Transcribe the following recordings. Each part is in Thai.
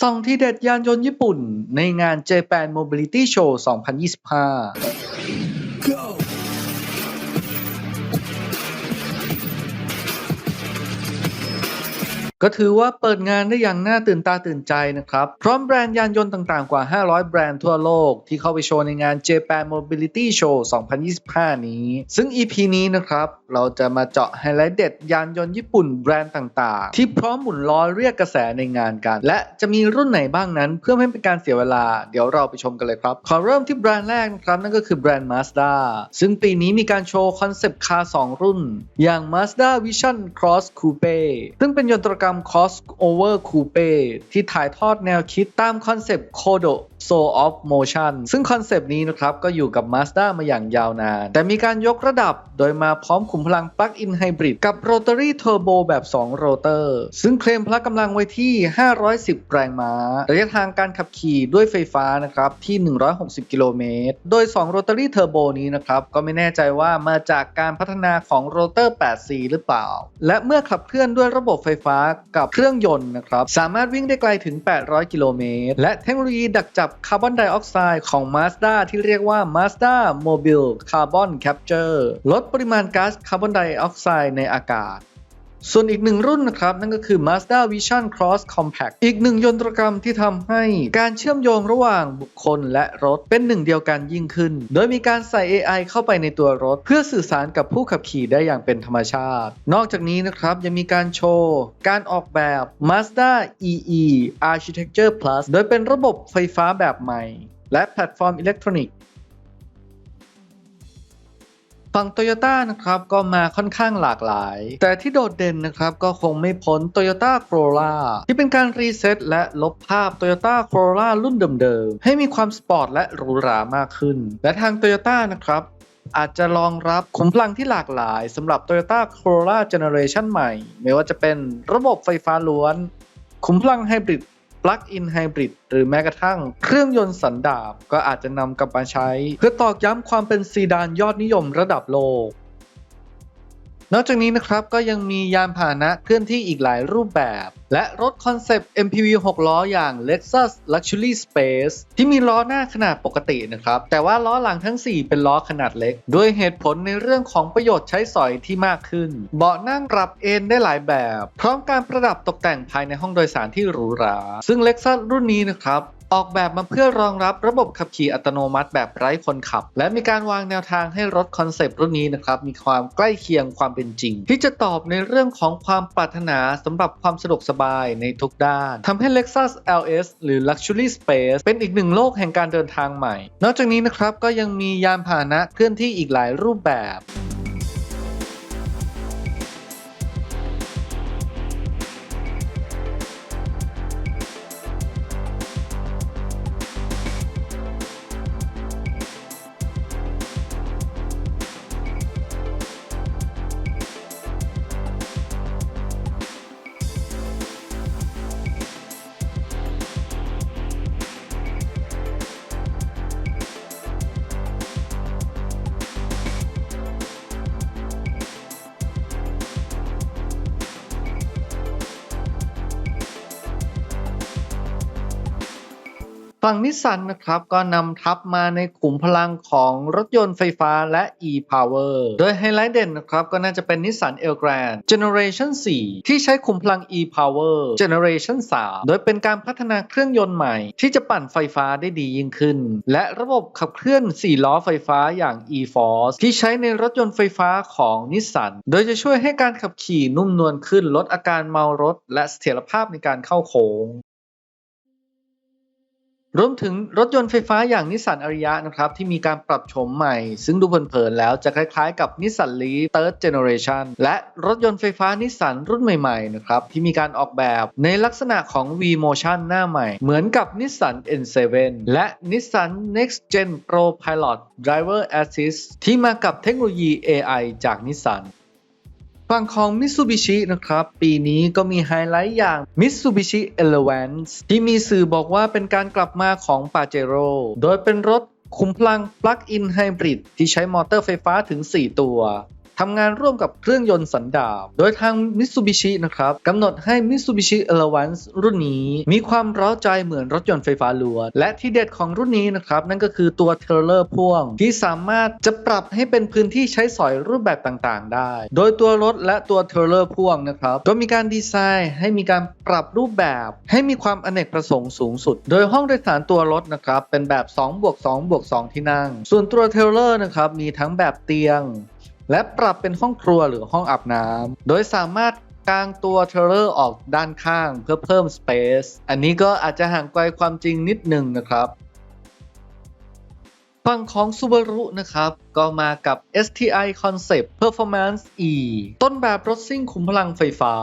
ส่องที่เด็ดยานยนต์ญี่ปุ่นในงาน Japan Mobility Show 2025 ก็ถือว่าเปิดงานได้อย่างน่าตื่นตาตื่นใจนะครับ พร้อมแบรนด์ยานยนต์ต่างๆ กว่า 500 แบรนด์ทั่วโลก ที่เข้าไปโชว์ในงาน Japan Mobility Show 2025 นี้ ซึ่ง EP นี้นะครับ เราจะมาเจาะไฮไลท์เด็ดยานยนต์ญี่ปุ่นแบรนด์ต่างๆ ที่พร้อมหมุนล้อเรียกกระแสในงานกัน และจะมีรุ่นไหนบ้างนั้น เพื่อไม่ให้เป็นการเสียเวลา เดี๋ยวเราไปชมกันเลยครับ ขอเริ่มที่แบรนด์แรกนะครับนั่นก็คือแบรนด์ Mazda ซึ่งปีนี้มีการโชว์คอนเซปต์คาร์2รุ่น อย่าง Mazda Vision Cross Coupe ซึ่งเป็นยนตรกรรม Crossover Coupe ที่ถ่ายทอดแนวคิดตามคอนเซปต์โคโด Soul of Motion ซึ่งคอนเซปต์นี้นะครับ ก็อยู่กับ Mazda มาอย่างยาวนาน แต่มีการยกระดับโดยมาพร้อมขุมพลัง Plug-in Hybrid กับ Rotary Turbo แบบ 2 โรเตอร์ ซึ่งเคลมพละกำลังไว้ที่ 510 แรงม้า ระยะทางการขับขี่ด้วยไฟฟ้านะครับ ที่ 160 กิโลเมตร โดย 2 Rotary Turbo นี้นะครับ ก็ไม่แน่ใจว่ามาจากการพัฒนาของโรเตอร์ 8C หรือเปล่า และเมื่อขับเคลื่อนด้วยระบบไฟฟ้ากับเครื่องยนต์นะครับสามารถวิ่งได้ไกลถึง 800 กิโลเมตรและเทคโนโลยีดักจับคาร์บอนไดออกไซด์ของ Mazda ที่เรียกว่า Mazda Mobile Carbon Capture ลดปริมาณก๊าซคาร์บอนไดออกไซด์ในอากาศ ส่วนอีกหนึ่งรุ่นนะครับ นั่นก็คือ Mazda Vision Cross Compact อีกหนึ่งยนตรกรรมที่ทำให้การเชื่อมโยงระหว่างบุคคลและรถเป็นหนึ่งเดียวกันยิ่งขึ้น โดยมีการใส่ AI เข้าไปในตัวรถ เพื่อสื่อสารกับผู้ขับขี่ได้อย่างเป็นธรรมชาติ นอกจากนี้นะครับ ยังมีการโชว์ การออกแบบ Mazda EE Architecture Plus โดยเป็นระบบไฟฟ้าแบบใหม่ และแพลตฟอร์มอิเล็กทรอนิกส์ ฝั่ง Toyota นะครับก็มาค่อนข้างหลากหลาย แต่ที่โดดเด่นนะครับก็คงไม่พ้น Toyota Corolla ที่เป็นการรีเซ็ตและลบภาพ Toyota Corolla รุ่นเดิมๆ ให้มีความสปอร์ตและหรูหรามากขึ้น และทาง Toyota นะครับอาจจะรองรับขุมพลังที่หลากหลายสำหรับ Toyota Corolla Generation ใหม่ ไม่ว่าจะเป็นระบบไฟฟ้าล้วน ขุมพลังไฮบริด ปลั๊กอินไฮบริดหรือแม้กระทั่งเครื่องยนต์สันดาปก็อาจจะนำกลับมาใช้ เพื่อตอกย้ำความเป็นซีดานยอดนิยมระดับโลก นอกจากนี้นะครับก็ยังมียานพาหนะเคลื่อนที่อีกหลายรูปแบบ และรถคอนเซปต์ MPV 6 ล้ออย่าง Lexus Luxury Space ที่มีล้อหน้าขนาดปกตินะครับ แต่ว่าล้อหลังทั้ง 4 เป็นล้อขนาดเล็ก ด้วยเหตุผลในเรื่องของประโยชน์ใช้สอยที่มากขึ้น เบาะนั่งปรับเอนได้หลายแบบ พร้อมการประดับตกแต่งภายในห้องโดยสารที่หรูหรา ซึ่ง Lexus รุ่นนี้นะครับ ออกแบบมาเพื่อรองรับระบบขับขี่อัตโนมัติแบบไร้คนขับ และมีการวางแนวทางให้รถคอนเซปต์รุ่นนี้นะครับมีความใกล้เคียงความเป็นจริง ที่จะตอบในเรื่องของความปรารถนาสำหรับความสะดวกสบายในทุกด้านทำให้ Lexus LS หรือ Luxury Space เป็นอีกหนึ่งโลกแห่งการเดินทางใหม่ นอกจากนี้นะครับก็ยังมียานพาหนะเคลื่อนที่อีกหลายรูปแบบ ฝั่งนิสสันนะครับก็นำทับมาในขุมพลังของรถยนต์ไฟฟ้าและ e-power โดยไฮไลท์เด่นนะครับก็น่าจะเป็นนิสสัน Elgrand Generation 4 ที่ใช้ขุมพลัง e-power Generation 3 โดยเป็นการพัฒนาเครื่องยนต์ใหม่ ที่จะปั่นไฟฟ้าได้ดียิ่งขึ้น และระบบขับเคลื่อน 4 ล้อไฟฟ้าอย่าง e-force ที่ใช้ในรถยนต์ไฟฟ้าของนิสสันโดยจะช่วยให้การขับขี่นุ่มนวลขึ้นลดอาการเมารถ และเสถียรภาพในการเข้าโค้ง รวมถึงรถยนต์ไฟฟ้าอย่างนิสสันอาริยะนะครับที่มีการปรับโฉมใหม่ ซึ่งดูเผินๆแล้วจะคล้ายๆกับนิสสันลีฟ Third Generation และรถยนต์ไฟฟ้านิสสันรุ่นใหม่ๆนะครับที่มีการออกแบบในลักษณะของ V Motion หน้าใหม่ เหมือนกับนิสสัน N7 และนิสสัน Next Gen Pro Pilot Driver Assist ที่มากับเทคโนโลยี AI จากนิสสัน ฝั่งของมิ t s u b i s h i นะครับ ปีนี้ก็มีไฮไลท์อย่าง Mitsubishi Elevance ที่มีสื่อบอกว่าเป็นการกลับมาของ Pajero โดยเป็นรถคุ้มพลังปลั๊กอินไฮบริดที่ใช้มอเตอร์ไฟฟ้าถึง 4 ตัว ทำงานร่วมกับเครื่องยนต์สันดาปโดยทาง Mitsubishi นะครับกำหนดให้ Mitsubishi Elevance รุ่นนี้ มีความร้าใจเหมือนรถยนต์ไฟฟ้าล้วนและที่เด็ดของรุ่นนี้นะครับ นั่นก็คือตัวเทเลอร์พ่วง ที่สามารถจะปรับให้เป็นพื้นที่ใช้สอยรูปแบบต่างๆ ได้ โดยตัวรถและตัวเทเลอร์พ่วงนะครับก็มีการดีไซน์ให้มีการปรับรูปแบบ ให้มีความอเนกประสงค์สูงสุด โดยห้องโดยสารตัวรถนะครับเป็นแบบ2บวก2บวก2ที่นั่ง ส่วนตัวเทเลอร์นะครับมีทั้งแบบเตียง และปรับเป็นห้องครัวหรือห้องอาบน้ำโดยสามารถกางตัวเทเลอร์ออกด้านข้างเพื่อเพิ่มสเปซอันนี้ก็อาจจะห่างไกลความจริงนิดหนึ่งนะครับ ฝั่งของ Subaru นะครับ ก็มากับ STI Concept Performance E ต้นแบบรถซิ่งขุมพลังไฟฟ้า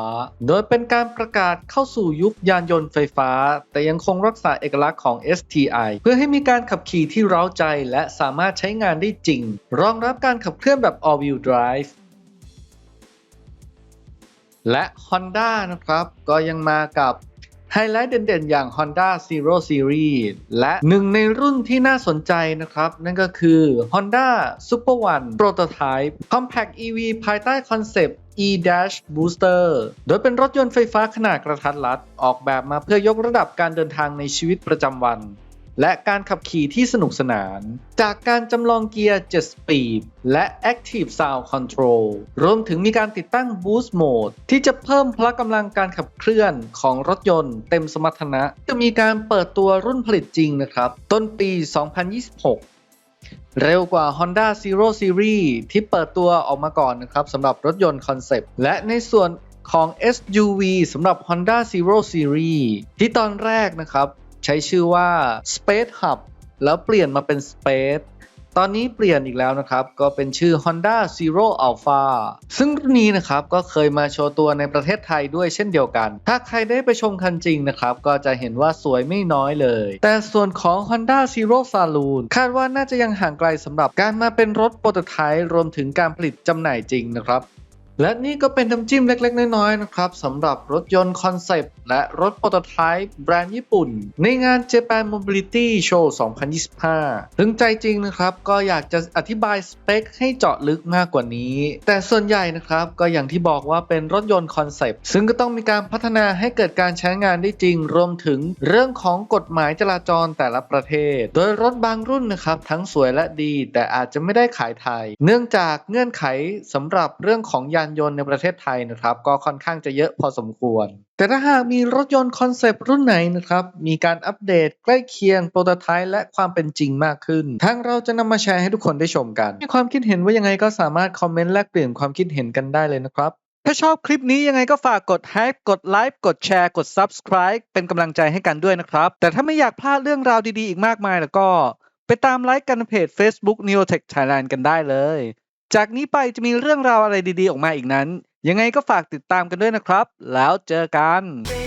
โดยเป็นการประกาศเข้าสู่ยุคยานยนต์ไฟฟ้า แต่ยังคงรักษาเอกลักษณ์ของ STI เพื่อให้มีการขับขี่ที่เร้าใจ และสามารถใช้งานได้จริง รองรับการขับเคลื่อนแบบ All Wheel Drive และ Honda นะครับ ก็ยังมากับ ไฮไลท์เด่นๆ อย่าง Honda Zero Series และหนึ่งในรุ่นที่น่าสนใจนะครับ นั่นก็คือ Honda Super One Prototype Compact EV ภายใต้คอนเซปต์ E-Dash Booster โดยเป็นรถยนต์ไฟฟ้าขนาดกระทัดรัด ออกแบบมาเพื่อยกระดับการเดินทางในชีวิตประจำวัน และการขับขี่ที่สนุกสนาน จากการจำลองเกียร์ 7 Speed และ Active Sound Control รวมถึงมีการติดตั้ง Boost Mode ที่จะเพิ่มพละกำลังการขับเคลื่อนของรถยนต์เต็มสมรรถนะ จะมีการเปิดตัวรุ่นผลิตจริงนะครับ ต้นปี 2026เร็วกว่า Honda Zero Series ที่เปิดตัวออกมาก่อนนะครับสำหรับรถยนต์คอนเซปต์และในส่วนของ SUV สำหรับ Honda Zero Series ที่ตอนแรกนะครับ ใช้ชื่อว่า Space Hub แล้วเปลี่ยนมาเป็น Space ตอนนี้เปลี่ยนอีกแล้วนะครับ ก็เป็นชื่อ Honda Zero Alpha ซึ่งรุ่นนี้นะครับก็เคยมาโชว์ตัวในประเทศไทยด้วยเช่นเดียวกัน ถ้าใครได้ไปชมคันจริงนะครับ ก็จะเห็นว่าสวยไม่น้อยเลย แต่ส่วนของ Honda Zero Saloon คาดว่าน่าจะยังห่างไกลสำหรับการมาเป็นรถโปรโตไทป์รวมถึงการผลิตจำหน่ายจริงนะครับ และนี่ก็เป็นน้ำจิ้มเล็กๆ น้อยๆนะครับสำหรับรถยนต์คอนเซปต์และรถโปรโตไทป์แบรนด์ญี่ปุ่น ในงาน Japan Mobility Show 2025 ถึงใจจริงนะครับ ก็อยากจะอธิบายสเปคให้เจาะลึกมากกว่านี้ แต่ส่วนใหญ่นะครับก็อย่างที่บอกว่าเป็นรถยนต์คอนเซปต์ซึ่งก็ต้องมีการพัฒนาให้เกิดการใช้งานได้จริง รวมถึงเรื่องของกฎหมายจราจรแต่ละประเทศ โดยรถบางรุ่นนะครับทั้งสวยและดี แต่อาจจะไม่ได้ขายไทย เนื่องจากเงื่อนไขสำหรับเรื่องของยานยนต์ในประเทศไทยนะครับ ก็ค่อนข้างจะเยอะพอสมควร แต่ถ้าหากมีรถยนต์คอนเซปต์รุ่นไหนนะครับ มีการอัปเดตใกล้เคียงโปรโตไทป์และความเป็นจริงมากขึ้นทางเราจะนำมาแชร์ให้ทุกคนได้ชมกันมีความคิดเห็นว่ายังไงก็สามารถคอมเมนต์แลกเปลี่ยนความคิดเห็นกันได้เลยนะครับถ้าชอบคลิปนี้ยังไงก็ฝากกด h ฮ p กดไลค์กดแชร์กด Subscribe เป็นกำลังใจให้กันด้วยนะครับ แต่ถ้าไม่อยากพลาดเรื่องราวดีๆ อีกมากมายแล้วก็ ไปตามไลค์กันในเพจ Facebook Neotech Thailand กันได้เลย จากนี้ไปจะมีเรื่องราวอะไรดีๆออกมาอีกนั้น ยังไงก็ฝากติดตามกันด้วยนะครับ แล้วเจอกัน Baby